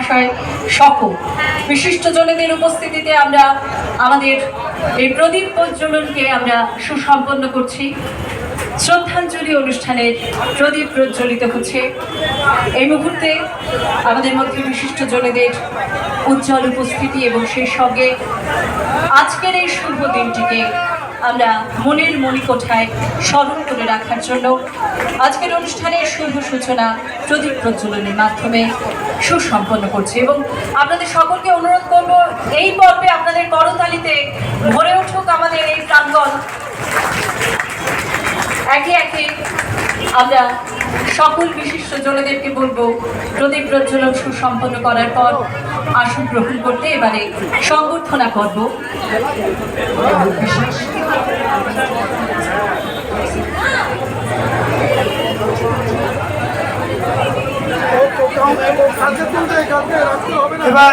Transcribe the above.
মহাশয় সহ বিশিষ্টজনেদের উপস্থিতিতে আমরা আমাদের এই প্রদীপ প্রজ্বলনকে আমরা সুসম্পন্ন করছি। শ্রদ্ধাঞ্জলি অনুষ্ঠানের প্রদীপ প্রজ্বলিত হচ্ছে। এই মুহূর্তে আমাদের মধ্যে বিশিষ্টজনেদের উজ্জ্বল উপস্থিতি এবং সেই সঙ্গে আজকের এই শুভ দিনটিকে আমরা মনের মণিকোঠায় স্মরণ করে রাখার জন্য আজকের অনুষ্ঠানের শুভ সূচনা প্রদীপ প্রজ্বলনের মাধ্যমে সুসম্পন্ন করছি এবং আপনাদের সকলকে অনুরোধ করব, এই পর্বে আপনাদের করতালিতে ভরে উঠুক আমাদের এই প্রাঙ্গণ। একে একে আমরা সকল বিশিষ্ট জনেদেরকে বলব, প্রদীপ প্রজ্বলন সুসম্পন্ন করার পর আসন গ্রহণ করতে এবারে সংবর্ধনা পর্ব এবার